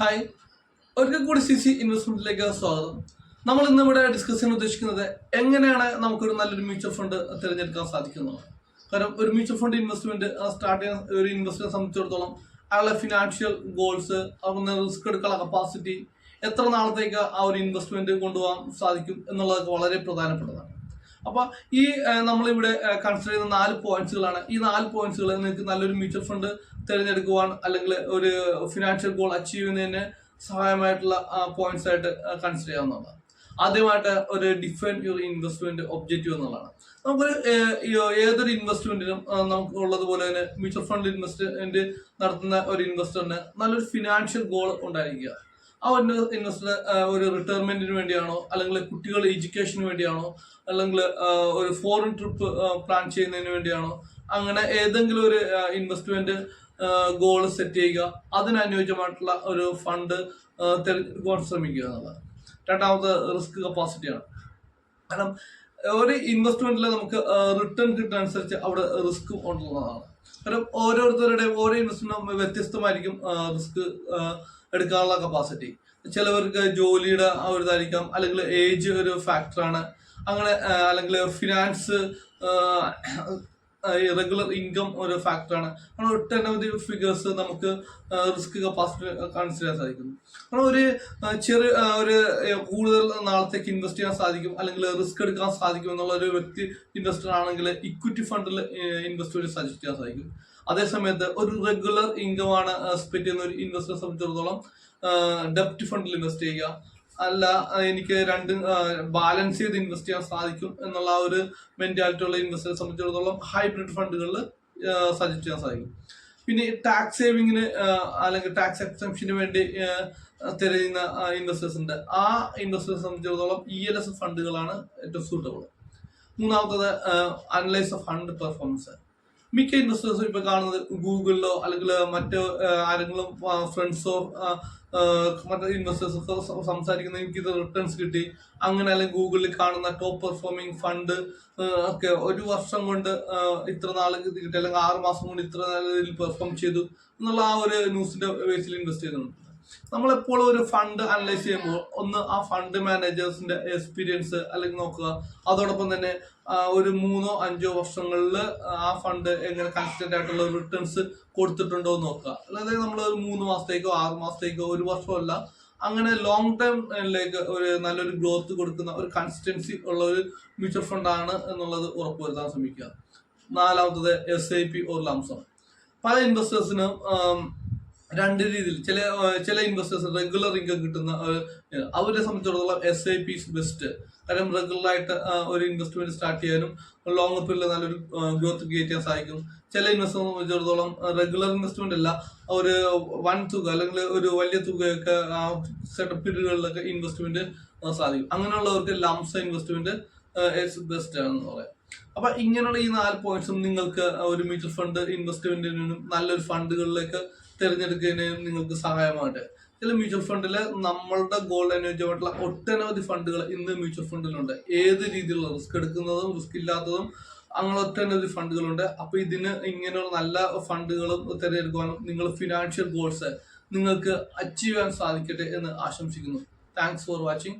Hi. ഒരിക്കൽ കൂടി C C ഇൻവെസ്റ്റ്മെന്റിലേക്ക് സ്വാഗതം. നമ്മൾ ഇന്ന് ഇവിടെ ഡിസ്കസ് ചെയ്യാൻ ഉദ്ദേശിക്കുന്നത് എങ്ങനെയാണ് നമുക്കൊരു നല്ലൊരു മ്യൂച്വൽ ഫണ്ട് തിരഞ്ഞെടുക്കാൻ സാധിക്കുന്നത്. കാരണം ഒരു മ്യൂച്വൽ ഫണ്ട് ഇൻവെസ്റ്റ്മെന്റ് സ്റ്റാർട്ട് ചെയ്യാൻ ഒരു ഇൻവെസ്റ്ററെ സംബന്ധിച്ചിടത്തോളം അയാളുടെ ഫിനാൻഷ്യൽ ഗോൾസ് അവരുടെ റിസ്ക് എടുക്കാനുള്ള കപ്പാസിറ്റി എത്ര നാളത്തേക്ക് ആ ഒരു ഇൻവെസ്റ്റ്മെന്റ് കൊണ്ടുപോകാൻ സാധിക്കും എന്നുള്ളത് വളരെ പ്രധാനപ്പെട്ടതാണ്. അപ്പൊ ഈ നമ്മളിവിടെ കൺസിഡർ ചെയ്യുന്ന നാല് പോയിന്റ്സുകളാണ് ഈ നാല് പോയിന്റ്സുകൾ നിങ്ങൾക്ക് നല്ലൊരു മ്യൂച്വൽ ഫണ്ട് തിരഞ്ഞെടുക്കുവാൻ അല്ലെങ്കിൽ ഒരു ഫിനാൻഷ്യൽ ഗോൾ അച്ചീവ് ചെയ്യുന്നതിന് സഹായമായിട്ടുള്ള പോയിന്റ്സ് ആയിട്ട് കൺസിഡർ ചെയ്യാവുന്നതാണ്. ആദ്യമായിട്ട് ഒരു ഡിഫൈൻ യുവർ ഇൻവെസ്റ്റ്മെന്റ് ഒബ്ജക്റ്റീവ് എന്നുള്ളതാണ്. നമുക്കൊരു ഏതൊരു ഇൻവെസ്റ്റ്മെന്റിനും നമുക്ക് ഉള്ളതുപോലെ തന്നെ മ്യൂച്വൽ ഫണ്ട് ഇൻവെസ്റ്റ്മെന്റ് നടത്തുന്ന ഒരു ഇൻവെസ്റ്ററിന് നല്ലൊരു ഫിനാൻഷ്യൽ ഗോൾ ഉണ്ടായിരിക്കുക. ആ ഒരു ഇൻവെസ്റ്റർ ഒരു റിട്ടയർമെന്റിന് വേണ്ടിയാണോ? അല്ലെങ്കിൽ കുട്ടികളുടെ എഡ്യൂക്കേഷന് വേണ്ടിയാണോ? അല്ലെങ്കിൽ ഒരു ഫോറിൻ ട്രിപ്പ് പ്ലാൻ ചെയ്യുന്നതിന് വേണ്ടിയാണോ? അങ്ങനെ ഏതെങ്കിലും ഒരു ഇൻവെസ്റ്റ്മെന്റ് ഗോൾ സെറ്റ് ചെയ്യുക. അതിനനുയോജ്യമായിട്ടുള്ള ഒരു ഫണ്ട് തിരഞ്ഞെടുക്കാൻ ശ്രമിക്കുക എന്നുള്ളത്. രണ്ടാമത് റിസ്ക് കപ്പാസിറ്റിയാണ് കാരണം ഒരു ഇൻവെസ്റ്റ്മെന്റിൽ നമുക്ക് റിട്ടേൺ കിട്ടുന്ന അനുസരിച്ച് അവിടെ റിസ്ക് ഉള്ളതാണ് കാരണം ഓരോരുത്തരുടെയും ഓരോ ഇൻവെസ്റ്റ്മെന്റ് വ്യത്യസ്തമായിരിക്കും റിസ്ക് എടുക്കാനുള്ള കപ്പാസിറ്റി ചിലവർക്ക് ജോലിയുടെ ഒരു ഇതായിരിക്കാം അല്ലെങ്കിൽ ഏജ് ഒരു ഫാക്ടറാണ് അങ്ങനെ അല്ലെങ്കിൽ ഫിനാൻസ് റെഗുലർ ഇൻകം ഒരു ഫാക്ടറാണ് അങ്ങനെ ഒട്ടനവധി ഫിഗേഴ്സ് നമുക്ക് റിസ്ക് കപ്പാസിറ്റി കൺസിഡർ ചെയ്യാൻ സാധിക്കുന്നു. കാരണം ഒരു ചെറിയ ഒരു കൂടുതൽ നാളത്തേക്ക് ഇൻവെസ്റ്റ് ചെയ്യാൻ സാധിക്കും അല്ലെങ്കിൽ റിസ്ക് എടുക്കാൻ സാധിക്കും എന്നുള്ള ഒരു വ്യക്തി ഇൻവെസ്റ്റർ ആണെങ്കിൽ ഇക്വിറ്റി ഫണ്ടിൽ ഇൻവെസ്റ്റ് ചെയ്യാൻ സജസ്റ്റ് ചെയ്യാൻ സാധിക്കും. അതേസമയത്ത് ഒരു റെഗുലർ ഇൻകം ആണ് സ്പെൻഡ് ചെയ്യുന്ന ഒരു ഇൻവെസ്റ്ററെ സംബന്ധിച്ചിടത്തോളം ഡെപ്റ്റ് ഫണ്ടിൽ ഇൻവെസ്റ്റ് ചെയ്യുക. അല്ല എനിക്ക് രണ്ട് ബാലൻസ് ചെയ്ത് ഇൻവെസ്റ്റ് ചെയ്യാൻ സാധിക്കും എന്നുള്ള ആ ഒരു മെന്റാലിറ്റി ഉള്ള ഇൻവെസ്റ്ററെ സംബന്ധിച്ചിടത്തോളം ഹൈബ്രിഡ് ഫണ്ടുകളിൽ സജസ്റ്റ് ചെയ്യാൻ സാധിക്കും. പിന്നെ ടാക്സ് സേവിങ്ങിന് അല്ലെങ്കിൽ ടാക്സ് എക്സംഷന് വേണ്ടി തിരയുന്ന ഇൻവെസ്റ്റേഴ്സ് ഉണ്ട്. ആ ഇൻവെസ്റ്റേഴ്സ് സംബന്ധിച്ചിടത്തോളം ഇ എൽ എസ് ഫണ്ടുകളാണ് ഏറ്റവും സൂട്ടബിൾ മൂന്നാമത്തത് അനലൈസ് ഓഫ് ഫണ്ട് പെർഫോമൻസ് മിക്ക ഇൻവെസ്റ്റേഴ്സും ഇപ്പൊ കാണുന്നത് ഗൂഗിളിലോ അല്ലെങ്കിൽ മറ്റ് ആരെങ്കിലും ഫ്രണ്ട്സോ മറ്റു ഇൻവെസ്റ്റേഴ്സൊക്കെ സംസാരിക്കുന്ന എനിക്ക് ഇത് റിട്ടേൺസ് കിട്ടി. അങ്ങനെ അല്ലെങ്കിൽ ഗൂഗിളിൽ കാണുന്ന ടോപ്പ് പെർഫോമിംഗ് ഫണ്ട് ഒക്കെ ഒരു വർഷം കൊണ്ട് ഇത്ര നാൾ കിട്ടി. അല്ലെങ്കിൽ ആറ് മാസം കൊണ്ട് ഇത്ര നാളിൽ പെർഫോം ചെയ്തു എന്നുള്ള ആ ഒരു ന്യൂസിന്റെ ബേസിൽ ഇൻവെസ്റ്റ് ചെയ്യുന്നുണ്ട് നമ്മളെപ്പോഴും ഒരു ഫണ്ട് അനലൈസ് ചെയ്യുമ്പോൾ ഒന്ന് ആ ഫണ്ട് മാനേജേഴ്സിന്റെ എക്സ്പീരിയൻസ് അല്ലെങ്കിൽ നോക്കുക. അതോടൊപ്പം തന്നെ ഒരു മൂന്നോ അഞ്ചോ വർഷങ്ങളിൽ ആ ഫണ്ട് എങ്ങനെ കൺസിസ്റ്റന്റ് ആയിട്ടുള്ള റിട്ടേൺസ് കൊടുത്തിട്ടുണ്ടോ എന്ന് നോക്കുക. അല്ലാതെ നമ്മൾ ഒരു മൂന്ന് മാസത്തേക്കോ ആറ് മാസത്തേക്കോ ഒരു വർഷമല്ല അങ്ങനെ ലോങ് ടൈമിലേക്ക് ഒരു നല്ലൊരു ഗ്രോത്ത് കൊടുക്കുന്ന ഒരു കൺസിസ്റ്റൻസി ഉള്ള ഒരു മ്യൂച്വൽ ഫണ്ട് ആണ് എന്നുള്ളത് ഉറപ്പുവരുത്താൻ ശ്രമിക്കുക. നാലാമത്തത് എസ് ഐ പി ഒരു ലംസം പല ഇൻവെസ്റ്റേഴ്സിനും രണ്ട് രീതിയിൽ ചില ചില ഇൻവെസ്റ്റേഴ്സ് റെഗുലർ ഇൻകം കിട്ടുന്ന അവരെ സംബന്ധിച്ചിടത്തോളം എസ് ഐ പി ബെസ്റ്റ് കാരണം റെഗുലർ ആയിട്ട് ഒരു ഇൻവെസ്റ്റ്മെന്റ് സ്റ്റാർട്ട് ചെയ്യാനും ലോങ് പീരീഡിൽ നല്ലൊരു ഗ്രോത്ത് ക്രിയേറ്റ് ചെയ്യാൻ സഹായിക്കും ചില ഇൻവെസ്റ്റേഴ്സ് സംബന്ധിച്ചിടത്തോളം റെഗുലർ ഇൻവെസ്റ്റ്മെന്റ് അല്ല ഒരു വൺ തുക അല്ലെങ്കിൽ ഒരു വലിയ തുകയൊക്കെ ആ സെറ്റപ്പ് പീരീഡുകളിലൊക്കെ ഇൻവെസ്റ്റ്മെന്റ് സാധിക്കും. അങ്ങനെയുള്ളവർക്ക് ലംസ ഇൻവെസ്റ്റ്മെന്റ് ബെസ്റ്റ് ആണെന്ന് പറയാം. അപ്പൊ ഇങ്ങനെയുള്ള ഈ നാല് പോയിന്റ്സും നിങ്ങൾക്ക് ഒരു മ്യൂച്വൽ ഫണ്ട് ഇൻവെസ്റ്റ്മെന്റിനും നല്ലൊരു ഫണ്ടുകളിലേക്ക് തിരഞ്ഞെടുക്കുന്നതിനും നിങ്ങൾക്ക് സഹായമാകട്ടെ. ചില മ്യൂച്വൽ ഫണ്ടിൽ നമ്മളുടെ ഗോൾഡ് അനുയോജ്യമായിട്ടുള്ള ഒട്ടനവധി ഫണ്ടുകൾ ഇന്ന് മ്യൂച്വൽ ഫണ്ടിലുണ്ട് ഏത് രീതിയിലുള്ള റിസ്ക് എടുക്കുന്നതും റിസ്ക് ഇല്ലാത്തതും അങ്ങനെ ഒട്ടനവധി ഫണ്ടുകളുണ്ട് അപ്പൊ ഇതിന് ഇങ്ങനെയുള്ള നല്ല ഫണ്ടുകളും തിരഞ്ഞെടുക്കുവാനും നിങ്ങൾ ഫിനാൻഷ്യൽ ഗോൾസ് നിങ്ങൾക്ക് അച്ചീവ് ചെയ്യാൻ സാധിക്കട്ടെ എന്ന് ആശംസിക്കുന്നു. Thanks for watching